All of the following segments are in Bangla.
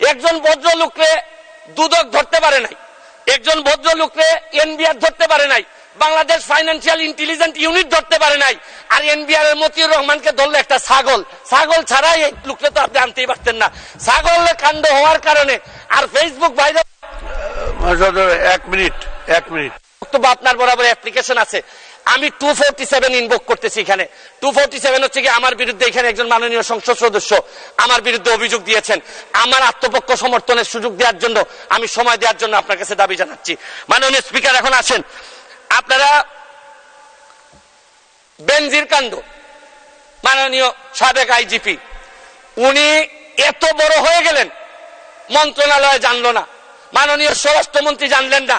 একজন ভদ্রলোককে দুদক ধরতে পারে নাই। একজন ভদ্রলোককে এনবিআর ধরতে পারে নাই। বাংলাদেশ ফাইন্যান্সিয়াল ইন্টেলিজেন্ট ইউনিট ধরতে পারে নাই। আর এনবিআর এর মতিউর রহমানকে ধরলে একটা ছাগল। ছাগল ছাড়াই এই লোককে তো আপনি আনতেই পারতেন না। ছাগল কাণ্ড হওয়ার কারণে আর ফেসবুক ভাইরাল এক মিনিট এক মিনিট। বক্তব্য আপনার বরাবর অ্যাপ্লিকেশন আছে। আমি টু ফোরটি সেভেন ইনভোক করতেছি এখানে। টু ফোরটি সেভেন হচ্ছে কি আমার বিরুদ্ধে এখানে একজন মাননীয় সংসদ সদস্য আমার বিরুদ্ধে অভিযোগ দিয়েছেন। আমার আত্মপক্ষ সমর্থনের সুযোগ দেওয়ার জন্য আমি সময় দেওয়ার জন্য আপনার কাছে দাবি জানাচ্ছি। মাননীয় স্পিকার এখন আসেন। আপনারা বেনজির কাণ্ড মাননীয় সাবেক আইজিপি উনি এত বড় হয়ে গেলেন, মন্ত্রণালয় জানলো না। মাননীয় স্বরাষ্ট্রমন্ত্রী জানলেন না।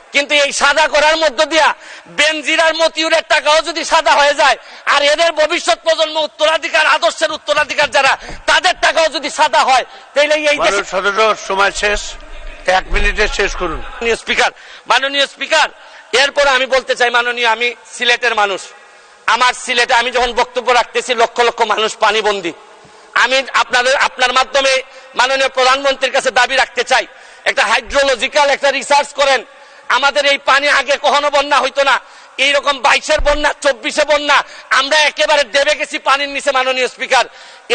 কিন্তু এই সাদা করার মধ্য দিয়া বেনজিরার মতিউরের টাকাও যদি সাদা হয়ে যায় আর এদের ভবিষ্যৎ প্রজন্ম উত্তরাধিকার আদর্শের উত্তরাধিকার যারা তাদের টাকাও যদি সাদা হয় তাহলে এই সময় শেষ। এক মিনিটে শেষ করুন। স্পিকার মাননীয় স্পিকার এরপরে আমি বলতে চাই মাননীয় আমি সিলেটের মানুষ। আমার সিলেটে আমি যখন বক্তব্য রাখতেছি লক্ষ লক্ষ মানুষ পানিবন্দী। আমি আপনাদের আপনার মাধ্যমে মাননীয় প্রধানমন্ত্রীর কাছে দাবি রাখতে চাই। একটা হাইড্রোলজিক্যাল একটা রিসার্চ করেন। আমাদের এই পানি আগে কখনো বন্যা হইতো না। এইরকম বাইশের বন্যা, চব্বিশে বন্যা, আমরা একেবারে দেবে গেছি পানির নিচে মাননীয় স্পিকার।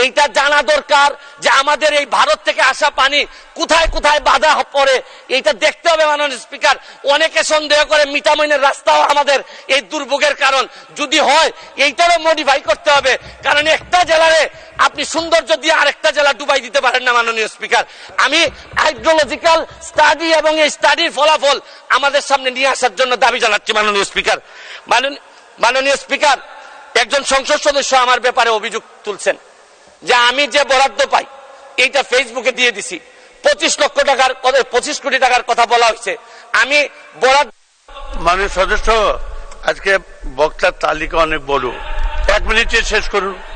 এইটা জানা দরকার যে আমাদের এই ভারত থেকে আসা পানি কোথায় কোথায় বাধা পড়ে, এইটা দেখতে হবে মাননীয় স্পিকার। অনেকে সন্দেহ করে মিটামইনের রাস্তাও আমাদের এই দুর্ভোগের কারণ। যদি হয়, এইটারও মডিফাই করতে হবে। কারণ একটা জেলারে আপনি সৌন্দর্য দিয়ে আরেকটা জেলা ডুবাই দিতে পারেন না, মাননীয় স্পিকার। আমি হাইড্রোলজিক্যাল স্টাডি এবং এই স্টাডির ফলাফল আমাদের সামনে নিয়ে আসার জন্য দাবি জানাচ্ছি, মাননীয় স্পিকার। মাননীয়- স্পিকার, একজন সংসদ সদস্য আমার ব্যাপারে অভিযোগ তুলছেন যে আমি যে বরাদ্দ পাই, এইটা ফেসবুকে দিয়ে দিছি। পঁচিশ লক্ষ টাকার পঁচিশ কোটি টাকার কথা বলা হয়েছে। আমি বরাদ্দ মাননীয় সদস্য, আজকে বক্তার তালিকা অনেক বড়। এক মিনিটে শেষ করুন।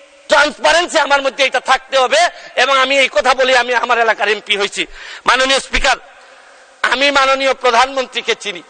ট্রান্সপারেন্সি আমার মধ্যে এটা থাকতে হবে এবং আমি এই কথা বলি আমি আমার এলাকার এমপি হয়েছি। মাননীয় স্পিকার, আমি মাননীয় প্রধানমন্ত্রীকে চিনি।